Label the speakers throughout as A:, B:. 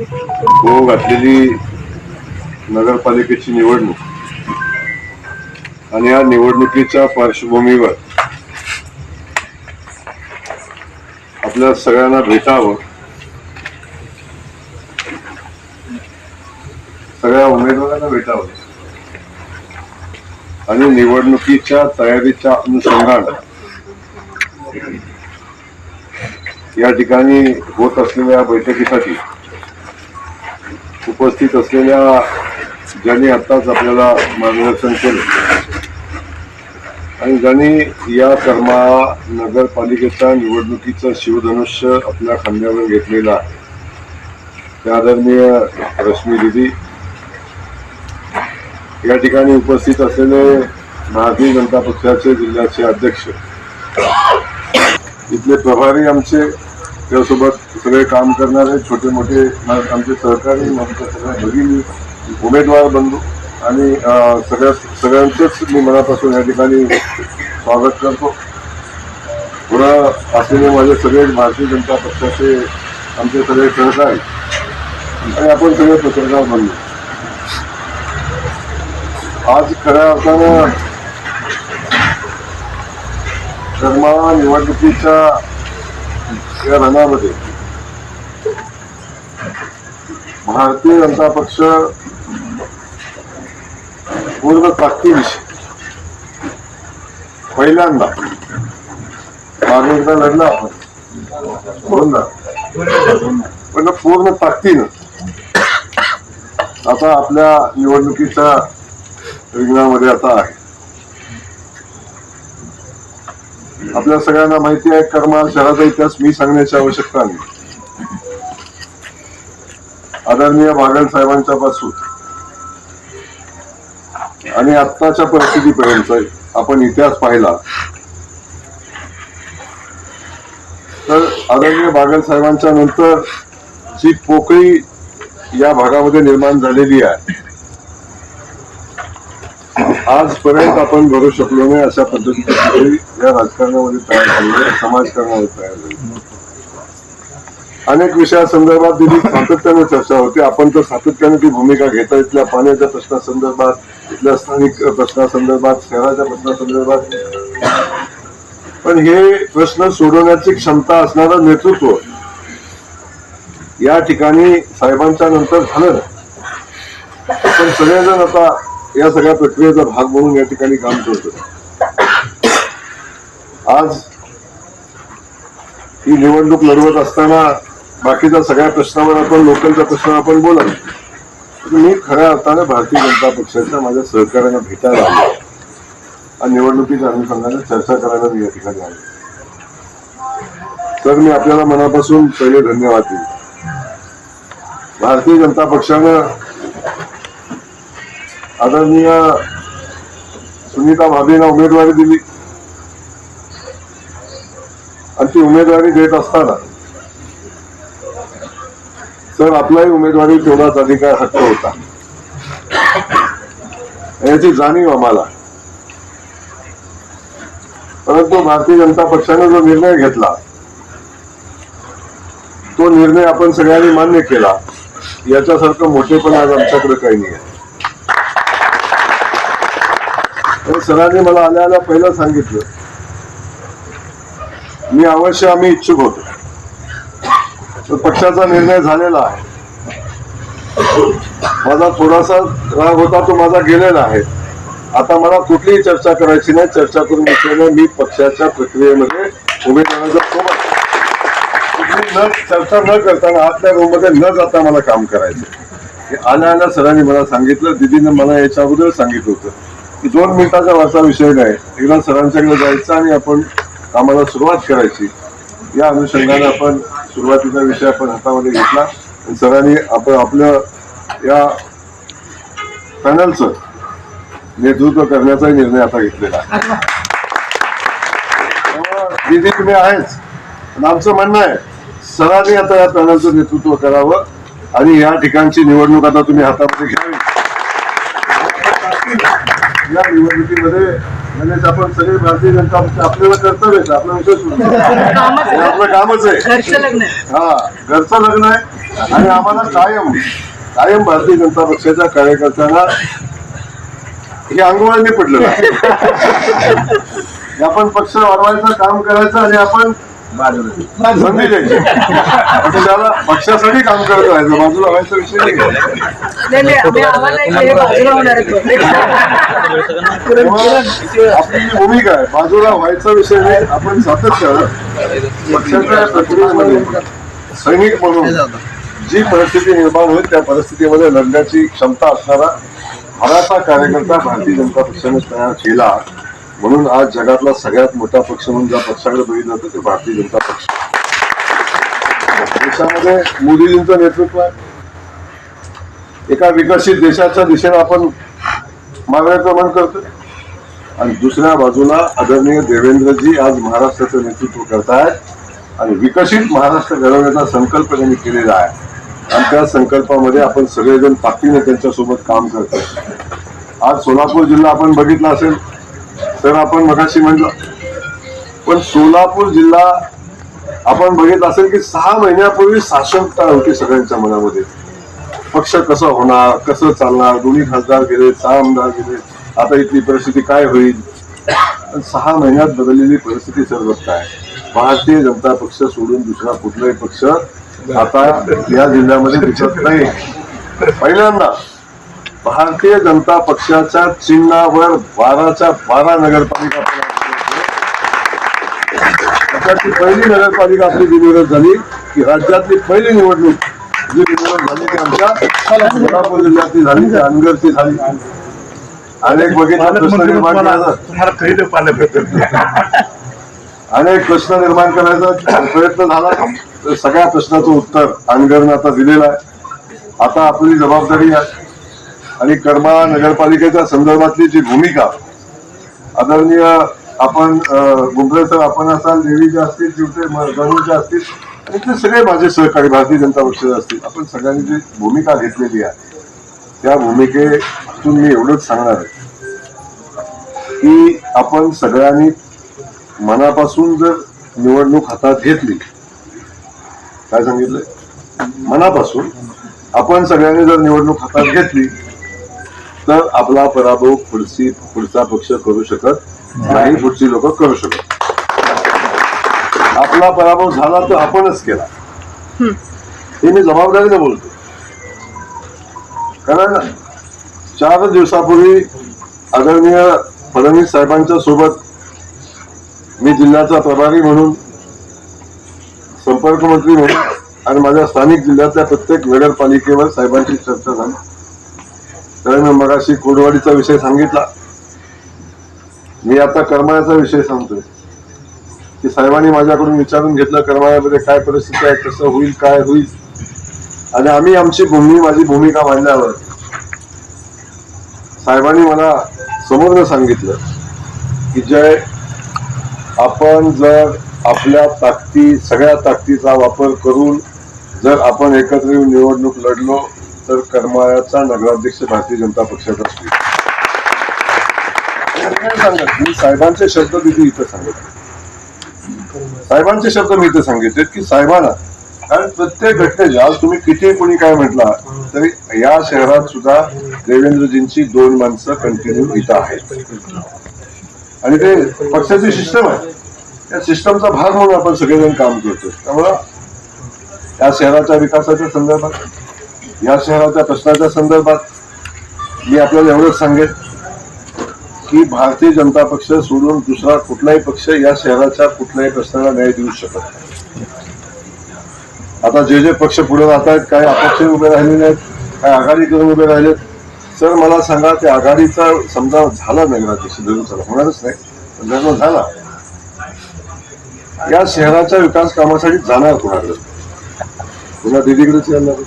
A: तो घातलेली नगरपालिकेची निवडणूक. आणि या निवडणुकीच्या पार्श्वभूमीवर आपल्या सगळ्यांना भेटावं. सगळ्या उमेदवारांना भेटावं. आणि निवडणुकीच्या तयारीच्या अनुषंगानं या ठिकाणी होत असलेल्या बैठकीसाठी उपस्थित असलेल्या ज्यांनी आत्ताच आपल्याला मार्गदर्शन केलं. आणि ज्यांनी या कर्मा नगरपालिकेच्या निवडणुकीचं शिवधनुष्य आपल्या खांद्यावर घेतलेलं आहे त्या आदरणीय रश्मी दिदी या ठिकाणी उपस्थित असलेले भारतीय जनता पक्षाचे जिल्ह्याचे अध्यक्ष इथले प्रभारी आमचे त्यासोबत सगळे काम करणारे छोटे मोठे आमचे सहकारी आमच्या सगळ्या भगिनी उमेदवार बंधू आणि सगळ्या सगळ्यांचंच मी मनापासून या ठिकाणी स्वागत करतो. पुन्हा असलेले माझे सगळे भारतीय जनता पक्षाचे आमचे सगळे सहकारी आणि आपण सगळे पत्रकार बनलो. आज खऱ्या अर्थानं कर्मा निवडणुकीच्या या रणामध्ये भारतीय जनता पक्ष पूर्ण ताकदीविषयी पहिल्यांदा मागणीचा लढला आपण. पण पूर्ण ताकदीनं आता आपल्या निवडणुकीच्या रिंगणामध्ये आता आहे. आपल्या सगळ्यांना माहिती आहे करमाळ शहराचा इतिहास मी सांगण्याची आवश्यकता नाही. आदरणीय बागल साहेबांच्या पासून. आणि आत्ताच्या परिस्थितीपर्यंत आपण इतिहास पाहिला. तर आदरणीय बागल साहेबांच्या नंतर जी पोकळी या भागामध्ये निर्माण झालेली आहे आजपर्यंत आपण भरू शकलो नाही अशा पद्धतीची या राजकारणामध्ये तयार झाले समाजकारणामध्ये तयार झाले अनेक विषयासंदर्भात दिली सातत्याने चर्चा होते. आपण तर सातत्याने ती भूमिका घेता इथल्या पाण्याच्या प्रश्नासंदर्भात इथल्या स्थानिक प्रश्नासंदर्भात शहराच्या प्रश्नासंदर्भात. पण हे प्रश्न सोडवण्याची क्षमता असणारं नेतृत्व या ठिकाणी साहेबांच्या नंतर झालं पण सगळेजण आता या सगळ्या प्रक्रियेचा भाग म्हणून या ठिकाणी काम करतो आज ही निवडणूक लढवत असताना बाकीच्या सगळ्या प्रश्नावर आपण लोकांच्या प्रश्नावर आपण बोलाल मी खऱ्या अर्थाने भारतीय जनता पक्षाच्या माझ्या सहकार्यांना भेटायला आलो आणि निवडणुकीच्या अनुषंगाने चर्चा करायला मी या ठिकाणी आलो तर मी आपल्याला मनापासून पहिले धन्यवाद देईन. भारतीय जनता पक्षानं आदरणीय सुनीता भाभेंना उमेदवारी दिली. आणि ती उमेदवारी देत असताना तर आपलाही उमेदवारी तेवढाच अधिकार हक्क होता. याची जाणीव आम्हाला. परंतु भारतीय जनता पक्षाने जो निर्णय घेतला तो निर्णय आपण सगळ्यांनी मान्य केला. याच्यासारखं मोठेपण आज आमच्याकडे काही नाही आहे तर सरांनी मला आल्या आल्या पहिलं सांगितलं. मी अवश्य आम्ही इच्छुक होतो. पक्षाचा निर्णय झालेला आहे. माझा थोडासा राग होता तो माझा गेलेला आहे. आता मला कुठलीही चर्चा करायची नाही. चर्चा करून घेतल्याने मी पक्षाच्या प्रक्रियेमध्ये उमेदवाराच्या सोबत कुठली न चर्चा न करताना आतल्या रूममध्ये न जाता मला काम करायचं आल्या आल्या सरांनी मला सांगितलं. दिदीनं मला याच्या अगोदर सांगितलं होतं. की दोन मिनिटाचा वरचा विषय नाही. एकदा सरांच्याकडे जायचं आणि आपण कामाला सुरुवात करायची. या अनुषंगाने आपण सुरुवातीचा विषय आपण हातामध्ये घेतला. आणि सरांनी आपण आपलं या पॅनलचं नेतृत्व करण्याचा निर्णय आता घेतलेला आहे. दिदी तुम्ही आहेच. पण आमचं म्हणणं आहे सरांनी आता या पॅनलचं नेतृत्व करावं आणि या ठिकाणची निवडणूक आता तुम्ही हातामध्ये घ्यावी. या निवडणुकीमध्ये म्हणजे आपण सगळे भारतीय जनता पक्ष आपल्याला कर्तव्य आहे आपला विषय आहे.
B: आहे.
A: आपलं कामच आहे.
B: घरचं लग्न आहे.
A: हा घरचं लग्न आहे आणि आम्हाला कायम कायम भारतीय जनता पक्षाच्या कार्यकर्त्यांना हे अंगवळणी पडलं हे आपण पक्ष वाढवायचं काम करायचं आणि आपण संधी द्यायची पक्षाला पक्षासाठी काम करत राहायचं. बाजूला व्हायचा विषय नाही. आपली भूमिका आहे बाजूला व्हायचा विषय नाही. आपण सातत्यानं पक्षाच्या प्रक्रियेमध्ये सैनिक म्हणून जी परिस्थिती निर्माण होईल त्या परिस्थितीमध्ये लढण्याची क्षमता असणारा बराचसा कार्यकर्ता भारतीय जनता पक्षाने तयार केला. म्हणून आज जगातला सगळ्यात मोठा पक्ष म्हणून ज्या पक्षाकडे बघितलं जातं ते भारतीय जनता पक्ष. देशामध्ये मोदीजींचं नेतृत्व आहे. एका विकसित देशाच्या दिशेने आपण मार्गक्रमण करतोय. आणि दुसऱ्या बाजूला आदरणीय देवेंद्रजी आज महाराष्ट्राचं नेतृत्व करतायत आणि विकसित महाराष्ट्र घडवण्याचा संकल्प त्यांनी केलेला आहे. आणि त्या संकल्पामध्ये आपण सगळेजण ताकदीने त्यांच्यासोबत काम करतोय. आज सोलापूर जिल्हा आपण बघितला असेल तर आपण मगाशी म्हटलं पण सोलापूर जिल्हा आपण बघितलं असेल की सहा महिन्यापूर्वी साशंकता होती सगळ्यांच्या मनामध्ये. पक्ष कसं होणार कसं चालणार दोन्ही खासदार गेले सहा आमदार गेले आता इथली परिस्थिती काय होईल? सहा महिन्यात बदललेली परिस्थिती सर्वत्र आहे भारतीय जनता पक्ष सोडून दुसरा कुठलाही पक्ष आता या जिल्ह्यामध्ये दिसत नाही. पहिल्यांदा भारतीय जनता पक्षाच्या चिन्हावर बाराच्या बारा नगरपालिका त्याच्यातली पहिली नगरपालिका आपली बिनविरोध झाली की राज्यातली पहिली निवडणूक जी बिनविरोध झाली ती आमच्या सोलापूर जिल्ह्यातली झाली ती अनगरची झाली. अनेक बघितलं प्रश्न निर्माण करायचा. अनेक प्रश्न निर्माण करायचा. प्रयत्न झाला. तर सगळ्या प्रश्नाचं उत्तर अनगरनं आता दिलेलं आहे. आता आपली जबाबदारी आहे आणि कर्मा नगरपालिकेच्या संदर्भातली जी भूमिका आदरणीय आपण गुंबरे सर आपण असाल देवीचे असतील शिवते गणूचे असतील आणि ते सगळे माझे सहकारी भारतीय जनता पक्षाचे असतील आपण सगळ्यांनी जी भूमिका घेतलेली आहे त्या भूमिकेतून मी एवढंच सांगणार आहे की आपण सगळ्यांनी मनापासून जर निवडणूक हातात घेतली काय सांगितलंय? मनापासून आपण सगळ्यांनी जर निवडणूक हातात घेतली तर आपला पराभव पुढची पुढचा पक्ष करू शकत नाही पुढची लोक करू शकत आपला पराभव झाला तर आपणच केला. हे मी जबाबदारीने बोलतो. कारण चार दिवसापूर्वी आदरणीय फडणवीस साहेबांच्या सोबत मी जिल्ह्याचा प्रभारी म्हणून संपर्क मंत्री म्हणून आणि माझ्या स्थानिक जिल्ह्यातल्या प्रत्येक नगरपालिकेवर साहेबांची चर्चा झाली. तर मी मगाशी कोडवाडीचा विषय सांगितला. मी आता करमाळ्याचा विषय सांगतोय. की साहेबांनी माझ्याकडून विचारून घेतलं करमाळ्यामध्ये काय परिस्थिती आहे कसं होईल काय होईल. आणि आम्ही आमची भूमी माझी भूमिका मांडल्यावर साहेबांनी मला समोरनं सांगितलं की जय आपण जर आपल्या ताकदी सगळ्या ताकदीचा वापर करून जर आपण एकत्र येऊन निवडणूक लढलो तर करमाळ्याचा नगराध्यक्ष भारतीय जनता पक्षाचा असतील. सांगत? मी साहेबांचे शब्द तिथे इथं सांगत साहेबांचे शब्द मी इथे सांगितले की साहेबांना कारण प्रत्येक घटनेचे आज तुम्ही किती कोणी काय म्हटला तरी या शहरात सुद्धा देवेंद्रजींची दोन माणसं कंटिन्यू इथं आहेत. आणि ते पक्षाची सिस्टम आहे. त्या सिस्टमचा भाग म्हणून आपण सगळेजण काम करतो त्यामुळं या शहराच्या विकासाच्या संदर्भात या शहराच्या प्रश्नाच्या संदर्भात मी आपल्याला एवढंच सांगेन की भारतीय जनता पक्ष सोडून दुसरा कुठलाही पक्ष या शहराच्या कुठल्याही प्रश्नाला न्याय देऊ शकत नाही. आता जे जे पक्ष पुढे जात आहेत काही अपक्ष उभे राहिलेले आहेत काही आघाडी करून उभे राहिलेत. सर मला सांगा ते आघाडीचा समजा झाला नगराध्यक्ष धरून चला. होणारच नाही पण झाला. या शहराच्या विकास कामासाठी जाणार कुणाकडे? पुन्हा दिदीकडेच येणार.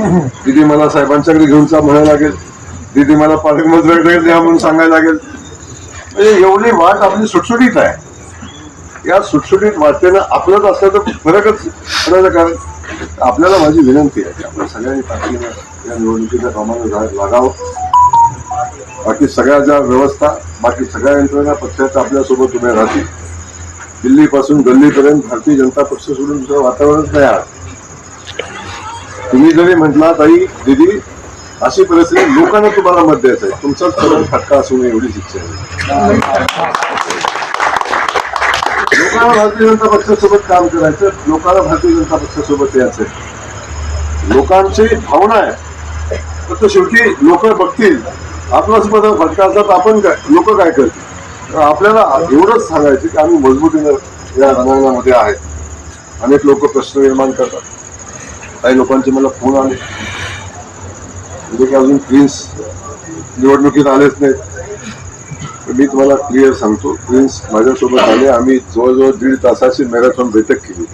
A: दिदी मला साहेबांच्याकडे घेऊन चा म्हणायला लागेल. दिदी मला पालकमंत्र्याकडे द्या म्हणून सांगायला लागेल. म्हणजे एवढी वाट आपली सुटसुटीत आहे. या सुटसुटीत वाटेनं आपलंच असलं तर फरकच पडायचं कारण आपल्याला माझी विनंती आहे की आपण सगळ्यांनी ताकदीनं या निवडणुकीच्या कामाला जा- लागावं. बाकी सगळ्या ज्या व्यवस्था बाकी सगळ्या यंत्रणा पक्षाच्या आपल्यासोबत उभ्या राहतील. दिल्लीपासून गल्लीपर्यंत भारतीय जनता पक्ष सोडून दुसरं वातावरणच नाही आहे तुम्ही जरी म्हटला ताई दिदी अशी परिस्थिती लोकांना तुम्हाला मत द्यायचं आहे. तुमचाच करून फटका असू नये एवढीच इच्छा आहे. लोकांना भारतीय जनता पक्षासोबत काम करायचं लोकांना भारतीय जनता पक्षासोबत यायचं लोकांची भावना आहे. फक्त शेवटी लोक बघतील. आपल्यासोबत फटका असतात तर आपण काय लोक काय करतील? आपल्याला एवढंच सांगायचं की आम्ही मजबूतीनं या रणांगणामध्ये आहेत. अनेक लोक प्रश्न निर्माण करतात. काही लोकांचे मला फोन आले. म्हणजे की अजून प्रिन्स निवडणुकीत आलेच नाहीत. मी तुम्हाला क्लिअर सांगतो प्रिन्स माझ्यासोबत आले. आम्ही जवळजवळ दीड तासाची मॅरेथॉन बैठक केली.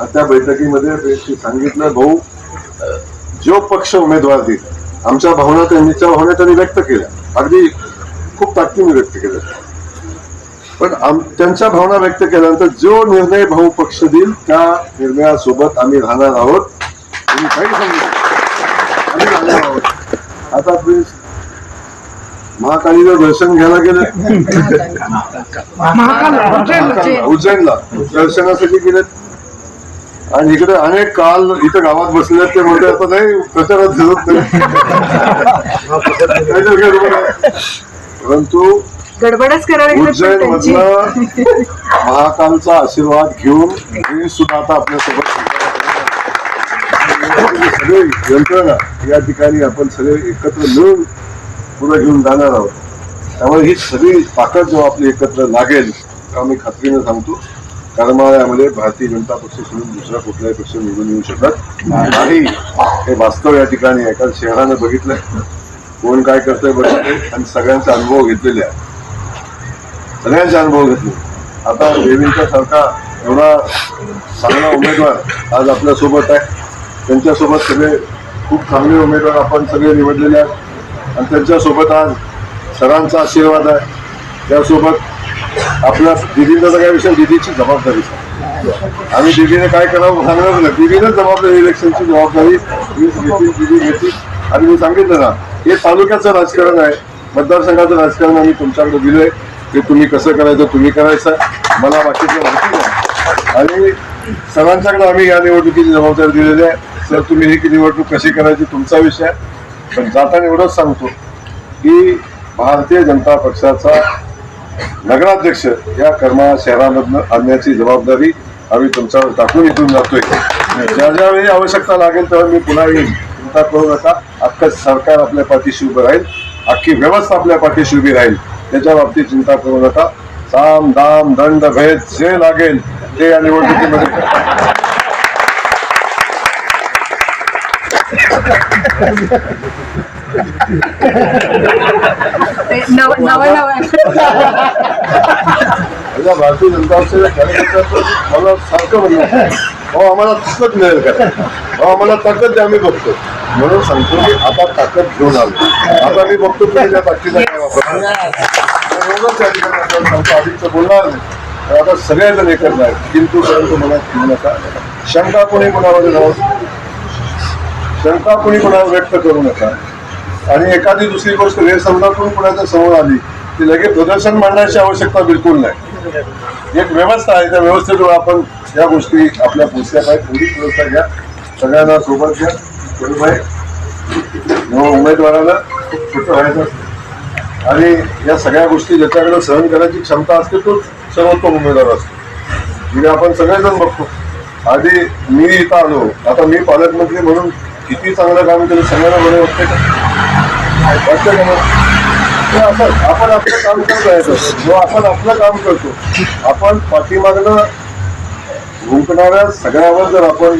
A: आणि त्या बैठकीमध्ये त्यांनी सांगितलं भाऊ जो पक्ष उमेदवार देईल आमच्या भावना त्यांच्या भावना त्यांनी व्यक्त केल्या. अगदी खूप ताकदीने व्यक्त केल्या. पण आम त्यांच्या भावना व्यक्त केल्यानंतर जो निर्णय भाऊ पक्ष देईल त्या निर्णयासोबत आम्ही राहणार आहोत. तुम्ही काही सांगितलं आम्ही राहणार आहोत. आता प्लीज महाकालीचं दर्शन घ्यायला गेले.
B: उज्जैन.
A: उज्जैनला. दर्शनासाठी गेलेत. आणि इकडे अनेक काल इथं गावात बसले ते म्हणते आता नाही प्रचारात. परंतु
B: गडबडच करायला
A: उज्जैन महाकालचा आशीर्वाद घेऊन मी सुद्धा आता आपल्यासोबत सगळे यंत्रणा या ठिकाणी आपण सगळे एकत्र मिळून पुढे घेऊन जाणार आहोत. त्यामुळे ही सगळी ताकद जेव्हा आपली एकत्र लागेल तेव्हा मी खात्रीनं सांगतो. करमाळ्यामध्ये भारतीय जनता पक्ष सोडून दुसरा कुठलाही पक्ष निवडून येऊ शकत नाही. हे वास्तव या ठिकाणी आहे. कारण शहरानं बघितलंय कोण काय करतंय बघितलंय आणि सगळ्यांचा अनुभव घेतलेले आहे. सगळ्यांचे अनुभव घेतले. आता देवींचा सारखा एवढा चांगला उमेदवार आज आपल्यासोबत आहे. त्यांच्यासोबत सगळे खूप चांगले उमेदवार आपण सगळे निवडलेले आहेत. आणि त्यांच्यासोबत आज सरांचा आशीर्वाद आहे. त्यासोबत आपल्या दिदींचा सगळ्या विषय दिदीची जबाबदारी. आम्ही दिदीने काय करावं सांगणार नाही. दिदीने जबाबदारी इलेक्शनची जबाबदारी घेतली दिदी घेतली. आणि मी सांगितलं ना हे तालुक्याचं राजकारण आहे. मतदारसंघाचं राजकारण आम्ही तुमच्याकडे दिलंय. ते तुम्ही कसं करायचं तुम्ही करायचं मला बाकीचं माहिती नाही आणि सर्वांच्याकडे आम्ही या निवडणुकीची जबाबदारी दिलेली आहे. सर तुम्ही ही निवडणूक कशी करायची तुमचा विषय पण जाताना एवढंच सांगतो की भारतीय जनता पक्षाचा नगराध्यक्ष या कर्मा शहरामधनं आणण्याची जबाबदारी आम्ही तुमच्यावर टाकून इथून जातोय. ज्या ज्यावेळी आवश्यकता लागेल तेव्हा मी पुन्हा येईन. चिंता करू नका. अख्खं सरकार आपल्या पाठीशी उभं राहील. अख्खी व्यवस्था आपल्या पाठीशी उभी राहील. त्याच्या बाबतीत चिंता करू नका. साम दाम दंड भेद जे लागेल ते या निवडणुकीमध्ये भारतीय जनता मला सारखं म्हणलं हो आम्हाला ताकद मिळेल का? हो आम्हाला ताकद द्या आम्ही बघतो. म्हणून सांगतो की आता ताकद घेऊन आलो. आता मी बघतो तुम्ही त्या ताकदीचा काय वापर एवढंच या ठिकाणी आपण सांगतो आधीचं बोलणार नाही. तर आता सगळेजण एकत्र आहेत किंतु परंतु मला घेऊ नका. शंका कोणी कोणामध्ये राहू? शंका कोणी कोणावर व्यक्त करू नका. आणि एखादी दुसरी गोष्ट गैरसमजातून कुणाच्या समोर आली की लगेच प्रदर्शन मांडण्याची आवश्यकता बिलकुल नाही. एक व्यवस्था आहे त्या व्यवस्थेजवळ आपण या गोष्टी आपल्या पोचल्या पाहिजे थोडीच व्यवस्था घ्या. सगळ्यांना सोबत घ्या. बरोबर आहे उमेदवाराला खूप छोटं व्हायचं असतं. आणि या सगळ्या गोष्टी ज्याच्याकडे सहन करायची क्षमता असते तोच सर्वोत्तम उमेदवार असतो. म्हणजे आपण सगळेजण बघतो. आधी मी इथं आलो. आता मी पालकमंत्री म्हणून किती चांगलं काम केलं सगळ्यांना बरं वाटते का? वाटतं का मग? आपण असं आपण आपलं काम करत राहायचं. किंवा आपण आपलं काम करतो आपण पाठीमागनं भुंकणाऱ्या सगळ्यावर जर आपण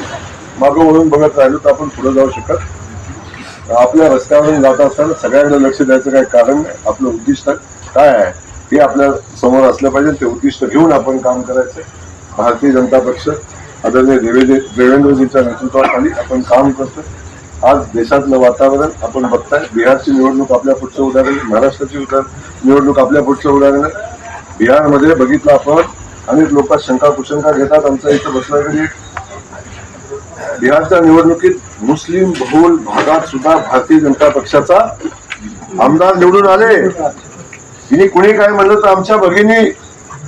A: मागं वळून बघत राहिलो तर आपण पुढे जाऊ शकत. आपल्या रस्त्यावरून जात असताना सगळ्यांकडे लक्ष द्यायचं काही कारण नाही आपलं उद्दिष्ट काय आहे? हे आपल्यासमोर असलं पाहिजे. ते उद्दिष्ट घेऊन आपण काम करायचं. भारतीय जनता पक्ष आदरणीय देवेंद्र देवेंद्रजींच्या नेतृत्वाखाली आपण काम करतो. आज देशातलं वातावरण आपण बघताय. बिहारची निवडणूक आपल्या पुढचं उदाहरण महाराष्ट्राची उदाहरण निवडणूक आपल्या पुढचं उदाहरण. आहे बिहारमध्ये बघितलं आपण अनेक लोक शंका कुशंका घेतात. आमच्या इथं बसल्याकडे बिहारच्या निवडणुकीत मुस्लिम बहुल भागात सुद्धा भारतीय जनता पक्षाचा आमदार निवडून आले. तिने कुणी काय म्हणलं तर आमच्या भगिनी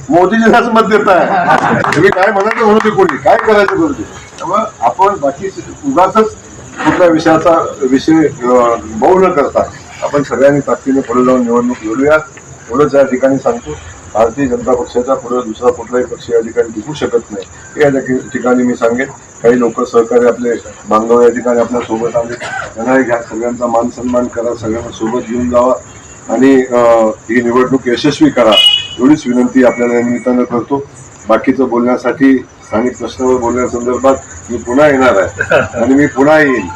A: मोदीजीलाच मत देत आहे. तुम्ही काय म्हणायचं म्हणू ते कोणी? काय करायचं करू दे? त्यामुळे आपण बाकी उगाच कुठल्या विषयाचा विषय बहु न करता आपण सगळ्यांनी ताकदीने पुढे जाऊन निवडणूक लढूया. एवढंच या ठिकाणी सांगतो. भारतीय जनता पक्षाचा पुढे दुसरा कुठलाही पक्ष या ठिकाणी टिकू शकत नाही. हे या ठिकाणी मी सांगेन. काही लोक सहकारी आपले बांधव या ठिकाणी आपल्यासोबत आले. त्यांनाही घ्या. सगळ्यांचा मान सन्मान करा. सगळ्यांना सोबत घेऊन जावा. आणि ही निवडणूक यशस्वी करा. एवढीच विनंती आपल्याला या निमित्तानं करतो. बाकीचं बोलण्यासाठी स्थानिक प्रश्नावर बोलण्यासंदर्भात मी पुन्हा येणार आहे. आणि मी पुन्हा येईन.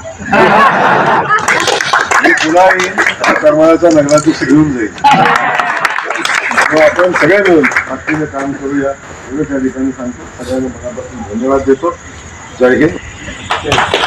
A: मी पुन्हा येईन. करमाळ्याच्या नगराध्यक्ष घेऊन जाईल हो, आपण सगळे मिळून बाकीचं काम करूया. एवढं त्या ठिकाणी सांगतो. सगळ्यांना मनापासून धन्यवाद देतो. जय हिंद